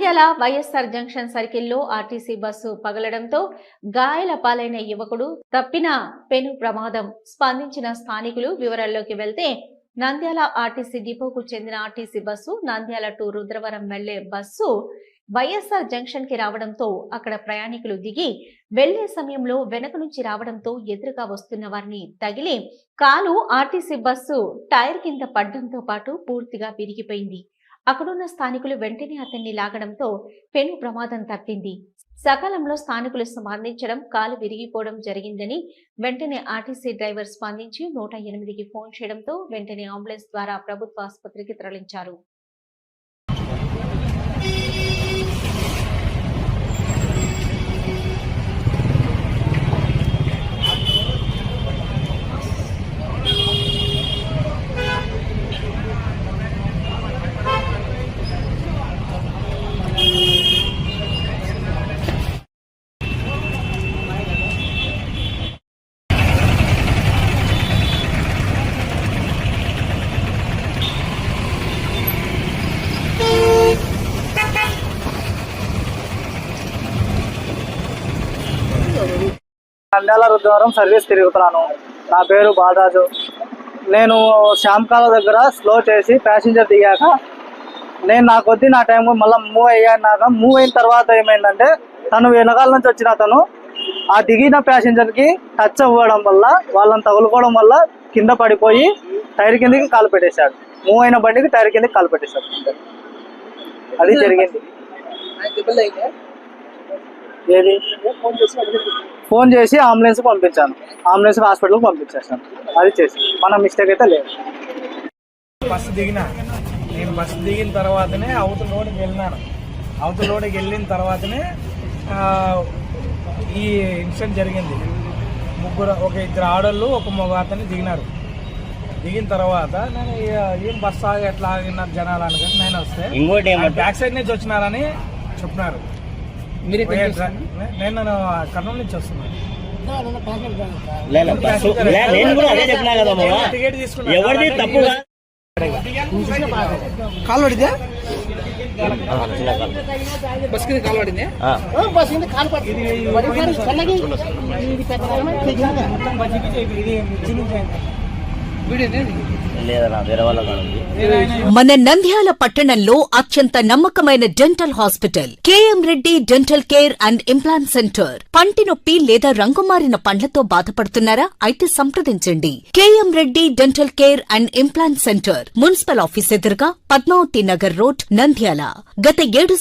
Nandyal YSR junction సర్కిల్లో RTC bus పగలడంతో గాయాల పాలైన యువకుడు తప్పిన పెను ప్రమాదం స్పందించిన స్థానికులు వివరాల్లోకి వెళ్తే నంద్యాల ఆర్టీసీ డిపోకు చెందిన RTC bus Nandyal to Rudravaram వెళ్ళే బస్సు వైఎస్ఆర్ జంక్షన్కి రావడంతో అక్కడ ప్రయాణికులు దిగి వెళ్ళే సమయంలో వెనక నుంచి రావడంతో ఎదురుగా వస్తున్న వారిని తగిలి కాలు ఆర్టీసీ బస్సు టైర్ కింద పడ్డంతో పాటు పూర్తిగా విరిగిపోయింది. అక్కడున్న స్థానికులు వెంటనే అతన్ని లాగడంతో పెను ప్రమాదం తప్పింది. సకాలంలో స్థానికులు స్పందించడం కాలు విరిగిపోవడం జరిగిందని వెంటనే ఆర్టీసీ డ్రైవర్ స్పందించి నూట ఎనిమిదికి ఫోన్ చేయడంతో వెంటనే అంబులెన్స్ ద్వారా ప్రభుత్వ ఆసుపత్రికి తరలించారు. నంద్యాల రుద్రవరం సర్వీస్ తిరుగుతున్నాను. నా పేరు బాలరాజు. నేను శ్యామ్కాల దగ్గర స్లో చేసి ప్యాసింజర్ దిగాక నేను నా కొద్ది నా టైం మళ్ళీ మూవ్ అయ్యాక మూవ్ అయిన తర్వాత ఏమైందంటే తను వెనకాల నుంచి వచ్చిన అతను ఆ దిగిన ప్యాసింజర్కి టచ్ అవ్వడం వల్ల వాళ్ళని తగులుకోవడం వల్ల కింద పడిపోయి టైర్ కిందకి కాలు పెట్టేశాడు. మూవ్ అయిన బండికి టైర్ కిందకి కాలు పెట్టేశాడు. అది జరిగింది. ఏది? ఫోన్ చేసి అంబులెన్స్ పంపించాను. అంబులెన్స్ హాస్పిటల్కి పంపించేసాను అది చేసి. మన మిస్టేక్ అయితే లేదు. బస్సు దిగిన. నేను బస్సు దిగిన తర్వాతనే అవతల రోడ్డుకి వెళ్ళినాను. అవతల రోడ్డుకి వెళ్ళిన తర్వాతనే ఆ, ఈ ఇన్సిడెంట్ జరిగింది. ముగ్గురు ఒక ఇద్దరు ఆడోళ్ళు ఒక మగ అతన్ని దిగినారు. దిగిన తర్వాత నేను ఏం బస్సు ఆగి ఎట్లా ఆగినారు జనాలు అనుకుని నేను వస్తే ఇంకోటి బ్యాక్ సైడ్ నుంచి వచ్చినారని చెప్పినారు. మీరు నేను కర్నూలు నుంచి వస్తున్నాను నేను కూడా అదే చెప్పినా కదా మామ టికెట్ తీసుకున్నా. ఎవరిది? తప్పు కాదు. కాల్ పడితే ఆ, చిన్న కాలు. బస్ కింద కాల్ మన నంద్యాల పట్టణంలో అత్యంత నమ్మకమైన dental hospital KM Reddy dental care and implant centre. పంటి నొప్పి లేదా రంగుమారిన పండ్లతో బాధపడుతున్నారా? అయితే సంప్రదించండి. KM Reddy dental care and implant centre municipal office ఎదురుగా పద్మావతి నగర్ రోడ్ నంద్యాల. గత ఏడు